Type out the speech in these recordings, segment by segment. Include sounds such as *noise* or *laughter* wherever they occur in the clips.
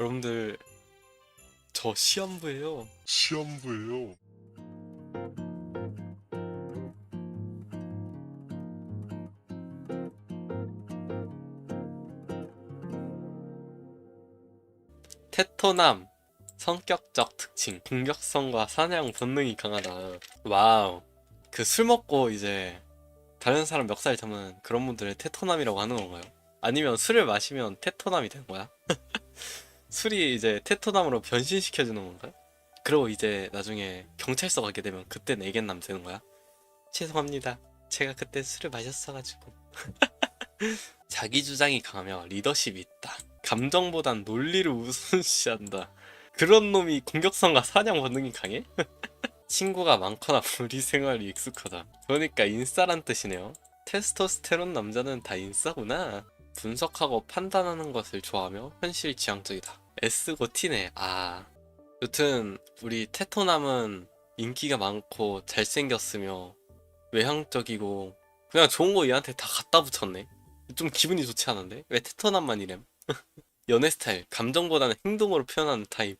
여러분들 저 시험부예요. 시험부예요. 테토남 성격적 특징 공격성과 사냥 본능이 강하다 와우 그 술 먹고 이제 다른 사람 멱살 잡는 그런 분들을 테토남이라고 하는 건가요? 아니면 술을 마시면 테토남이 되는 거야? *laughs* 술이 이제 테토남으로 변신시켜주는 건가요? 그리고 이제 나중에 경찰서 가게 되면 그때 내겐남 되는 거야? 죄송합니다 제가 그때 술을 마셨어가지고 *laughs* 자기 주장이 강하며 리더십이 있다 감정보단 논리를 우선시한다. 그런 놈이 공격성과 사냥 본능이 강해? *laughs* 친구가 많거나 무리 생활이 익숙하다. 그러니까 인싸란 뜻이네요. 테스토스테론 남자는 다 인싸구나. 분석하고 판단하는 것을 좋아하며 현실 지향적이다. S고 T네. 아. 여튼 우리 테토남은 인기가 많고 잘생겼으며 외향적이고 그냥 좋은 거 얘한테 다 갖다 붙였네. 좀 기분이 좋지 않은데? 왜 테토남만 이램? *laughs* 연애 스타일, 감정보다는 행동으로 표현하는 타입.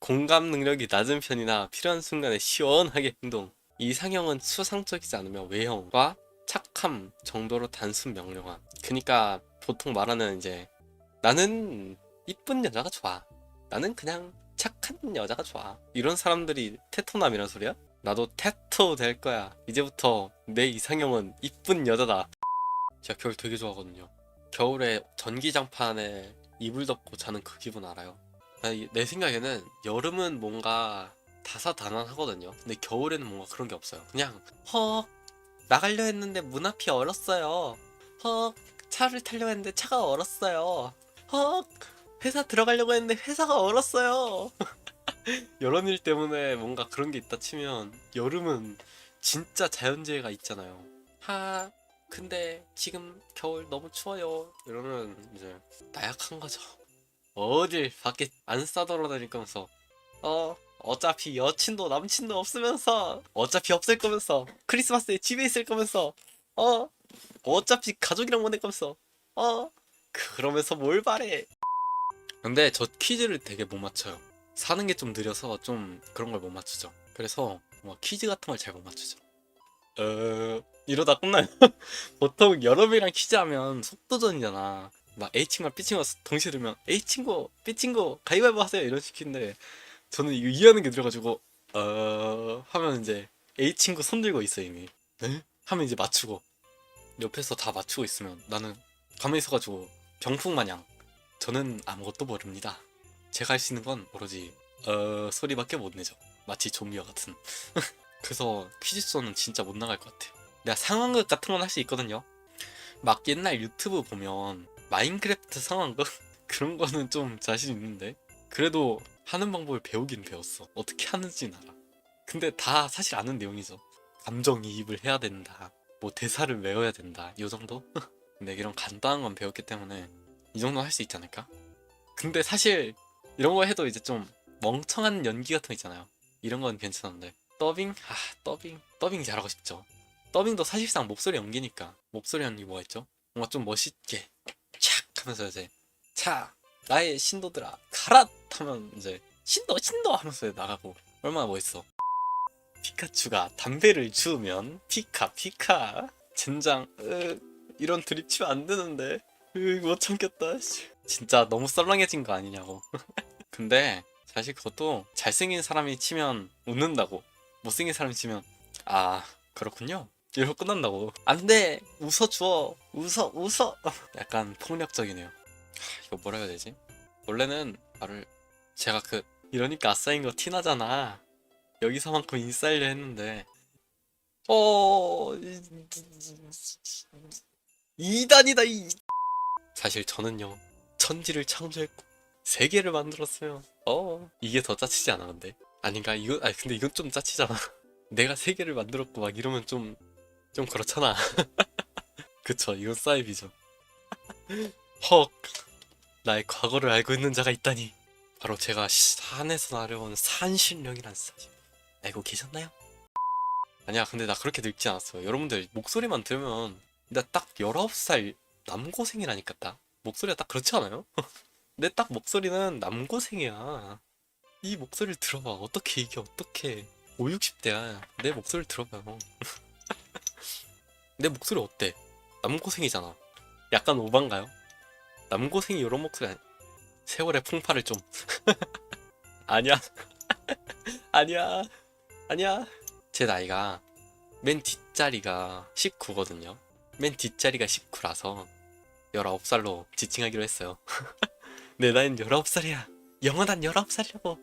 공감 능력이 낮은 편이나 필요한 순간에 시원하게 행동. 이상형은 수상적이지 않으며 외형과 착함 정도로 단순 명령함. 그니까 보통 말하는 이제 나는 이쁜 여자가 좋아. 나는 그냥 착한 여자가 좋아. 이런 사람들이 테토남이란 소리야? 나도 테토 될 거야. 이제부터 내 이상형은 이쁜 여자다. 제가 겨울 되게 좋아하거든요. 겨울에 전기장판에 이불 덮고 자는 그 기분 알아요? 나 이- 내 생각에는 여름은 뭔가 다사다난하거든요. 근데 겨울에는 뭔가 그런 게 없어요. 그냥 헉 나가려 했는데 문 앞이 얼었어요. 헉 차를 타려고 했는데 차가 얼었어요. 헉 회사 들어가려고 했는데 회사가 얼었어요. *laughs* 이런 일 때문에 뭔가 그런 게 있다 치면 여름은 진짜 자연재해가 있잖아요. 하 근데 지금 겨울 너무 추워요. 이러면 이제 나약한 거죠. 어딜 밖에 안 싸돌아다니면서 어 어차피 여친도 남친도 없으면서 어차피 없을 거면서 크리스마스에 집에 있을 거면서 어 어차피 가족이랑 보낼 거면서 어 그러면서 뭘 바래 근데 저 퀴즈를 되게 못 맞춰요. 사는 게 좀 느려서 좀 그런 걸 못 맞추죠. 그래서 뭐 퀴즈 같은 걸 잘 못 맞추죠. 어 이러다 끝나요? *laughs* 보통 여러분이랑 퀴즈하면 속도전이잖아. 막 A친구랑 B친구가 동시에 들으면 A친구, B친구 가위바위보 하세요. 이런 식인데 저는 이거 이해하는 게 들어가지고 어 하면 이제 A친구 손 들고 있어 이미. 네? 하면 이제 맞추고. 옆에서 다 맞추고 있으면 나는 가만히 있어가지고 병풍 마냥 저는 아무것도 모릅니다. 제가 할 수 있는 건 오로지 어 소리밖에 못 내죠. 마치 좀비와 같은. *laughs* 그래서 퀴즈쇼는 진짜 못 나갈 것 같아요. 내가 상황극 같은 건 할 수 있거든요. 막 옛날 유튜브 보면 마인크래프트 상황극? *laughs* 그런 거는 좀 자신 있는데. 그래도 하는 방법을 배우긴 배웠어. 어떻게 하는지는 알아. 근데 다 사실 아는 내용이죠. 감정이입을 해야 된다. 뭐 대사를 외워야 된다. 이 정도? 근데 *laughs* 이런 간단한 건 배웠기 때문에 이 정도 할수 있지 않을까? 근데 사실 이런 거 해도 이제 좀 멍청한 연기 같은 거 있잖아요. 이런 건 괜찮은데. 더빙? 아 더빙. 더빙 잘하고 싶죠. 더빙도 사실상 목소리 연기니까. 목소리 연기 뭐가 있죠? 뭔가 좀 멋있게 착 하면서 이제 자 나의 신도들아 가라 하면 이제 신도 신도 하면서 나가고 얼마나 멋있어. 피카츄가 담배를 주우면 피카 피카 젠장 으, 이런 드립 치면 안 되는데 으, 못 참겠다 씨. 진짜 너무 썰렁해진 거 아니냐고 근데 사실 그것도 잘생긴 사람이 치면 웃는다고 못생긴 사람이 치면 아 그렇군요 이러고 끝난다고 안돼 웃어줘 웃어 웃어 약간 폭력적이네요 하, 이거 뭐라 해야 되지 원래는 말을 제가 그 이러니까 아싸인 거 티나잖아 여기서만큼 인싸이려 했는데 어 2단이다 이 사실 저는요 천지를 창조했고 세계를 만들었어요. 어 이게 더 짜치지 않아 근데? 아닌가? 이거 아 근데 이건 좀 짜치잖아. *laughs* 내가 세계를 만들었고 막 이러면 좀좀 그렇잖아. *laughs* 그쵸 이건 사이비죠. *laughs* 헉 나의 과거를 알고 있는 자가 있다니. 바로 제가 산에서 나려온 산신령이란 사실. 알고 계셨나요? 아니야 근데 나 그렇게 늙지 않았어요. 여러분들 목소리만 들으면 나 딱 19살 남고생이라니까 딱 목소리가 딱 그렇지 않아요? *laughs* 내 딱 목소리는 남고생이야. 이 목소리를 들어봐. 어떻게 이게 어떻게 5, 60대야. 내 목소리를 들어봐요. *laughs* 내 목소리 어때? 남고생이잖아. 약간 오반가요? 남고생이 이런 목소리 아니... 세월의 풍파를 좀 *laughs* 아니야 아니야 아니야 제 나이가 맨 뒷자리가 19거든요 맨 뒷자리가 19라서 19살로 지칭하기로 했어요. 내 나이는 19살이야. 영원한 19살이라고.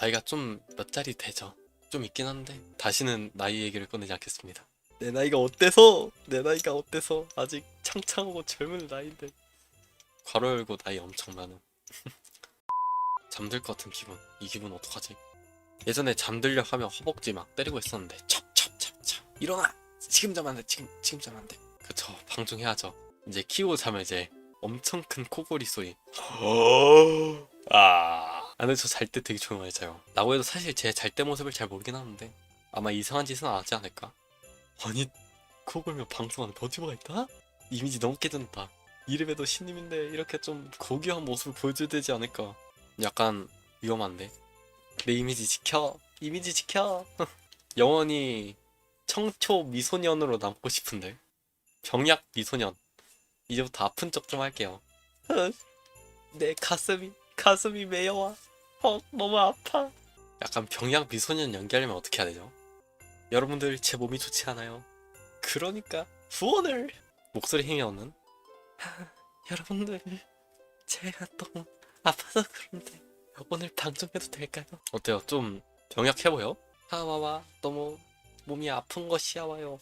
나이가 좀 몇 자리 되죠? 좀 있긴 한데 다시는 나이 얘기를 꺼내지 않겠습니다. 내 나이가 어때서? 내 나이가 어때서? 아직 창창하고 젊은 나이인데. 괄호 열고 나이 엄청 많음. *laughs* 잠들 것 같은 기분. 이 기분 어떡하지? 예전에 잠들려 하면 허벅지 막 때리고 있었는데 찹찹찹찹. 일어나! 지금 자면 안 돼 지금 지금 자면 안 돼. 그쵸 방종해야죠 이제 키우고 자면 이제 엄청 큰 코골이 소리. 아. 근데 저 잘 때 되게 조용히 자요. 라고 해도 사실 제 잘 때 모습을 잘 모르긴 하는데 아마 이상한 짓은 안 하지 않을까? 아니 코 골며 방송하는 버튜버가 있다? 이미지 너무 깨진다. 이름에도 신님인데 이렇게 좀 고귀한 모습을 보여줘야 되지 않을까? 약간 위험한데? 내 이미지 지켜? 이미지 지켜? *laughs* 영원히 청초 미소년으로 남고 싶은데? 병약 미소년 이제부터 아픈 척좀 할게요. *laughs* 내 가슴이 가슴이 메여와. 어 너무 아파. 약간 병약 미소년 연기하려면 어떻게 해야 되죠? 여러분들 제 몸이 좋지 않아요. 그러니까 후원을! 목소리 힘이 없는? 하, *laughs* 여러분들 제가 너무 아파서 그런데 오늘 방송해도 될까요? 어때요? 좀 병약해 보여? 하와와 너무 몸이 아픈 것이야 와요.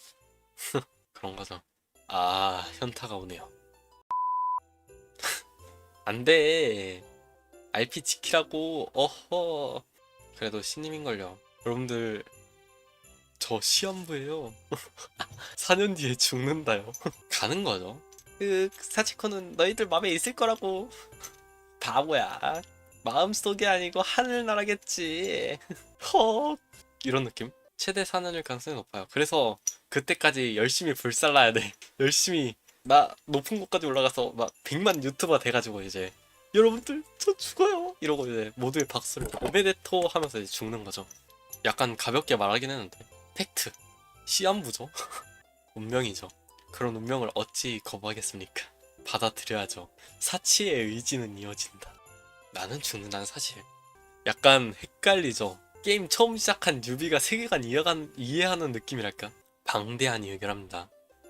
*laughs* 그런 거죠. 아 현타가 오네요 안 돼. RP 지키라고. 어허. 그래도 신님인걸요. 여러분들 저 시험부예요. 4년 *laughs* 뒤에 죽는다요. *laughs* 가는 거죠. 그 사치코는 너희들 마음에 있을 거라고. *laughs* 바보야. 마음속이 아니고 하늘나라겠지. 헉 이런 느낌? 최대 4년일 가능성이 높아요. 그래서 그때까지 열심히 불살라야 돼. 열심히 나 높은 곳까지 올라가서 막 100만 유튜버 돼가지고 이제 여러분들 저 죽어요! 이러고 이제 모두의 박수를 오메데토 하면서 이제 죽는 거죠. 약간 가볍게 말하긴 했는데 팩트. 시한부죠? *laughs* 운명이죠. 그런 운명을 어찌 거부하겠습니까? 받아들여야죠. 사치의 의지는 이어진다. 나는 죽는다는 사실. 약간 헷갈리죠. 게임 처음 시작한 뉴비가 세계관 이해하는 느낌이랄까? 방대한 이야기랍니다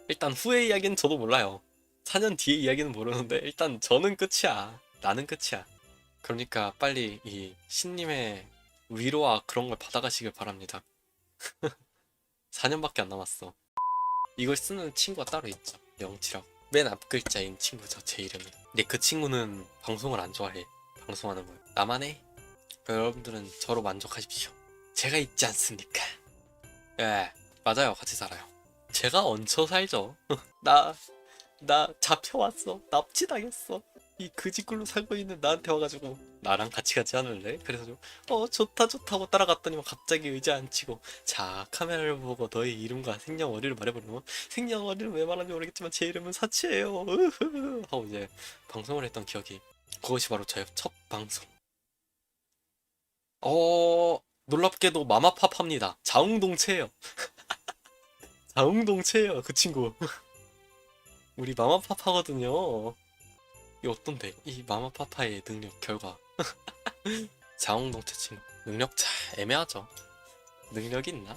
일단 후의 이야기는 저도 몰라요. 4년 뒤의 이야기는 모르는데 일단 저는 끝이야. 나는 끝이야. 그러니까 빨리 이 신님의 위로와 그런 걸 받아가시길 바랍니다. *laughs* 4년밖에 안 남았어. 이걸 쓰는 친구가 따로 있죠. 영치라고. 맨 앞 글자인 친구죠 제 이름이. 근데 그 친구는 방송을 안 좋아해. 방송하는 걸. 나만 해? 여러분들은 저로 만족하십시오. 제가 있지 않습니까? 예 맞아요. 같이 살아요 제가 얹혀 살죠. *laughs* 나 나 잡혀왔어. 납치당했어. 이 그지굴로 살고 있는 나한테 와가지고 나랑 같이 가지 않을래? 그래서 좀, 어 좋다 좋다 고 따라갔더니 갑자기 의자 안 치고 자 카메라를 보고 너의 이름과 생년월일을 말해보려면 생년월일은 왜 말하는지 모르겠지만 제 이름은 사치예요. 하고 이제 방송을 했던 기억이 그것이 바로 저의 첫 방송. 어 놀랍게도 마마팝합니다. 자웅동체예요 *laughs* 자웅동체예요 그 친구 *laughs* 우리 마마파파거든요. 이 어떤데? 이 마마파파의 능력 결과. *laughs* 자웅동체 친구. 능력자 애매하죠. 능력 있나?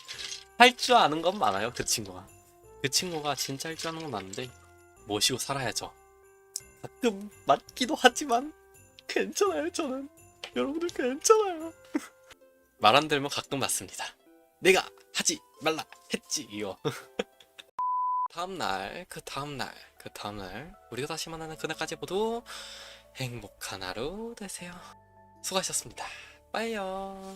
*laughs* 할 줄 아는 건 많아요 그 친구가. 그 친구가 진짜 할 줄 아는 건 많은데 모시고 살아야죠. 가끔 맞기도 하지만 괜찮아요 저는. 여러분들 괜찮아요. 말 안 들으면 가끔 맞습니다. 내가 하지 말라 했지요. *laughs* 다음날, 그 다음날, 그 다음날, 우리가 다시 만나는 그날까지 모두 행복한 하루 되세요. 수고하셨습니다. 빠이요.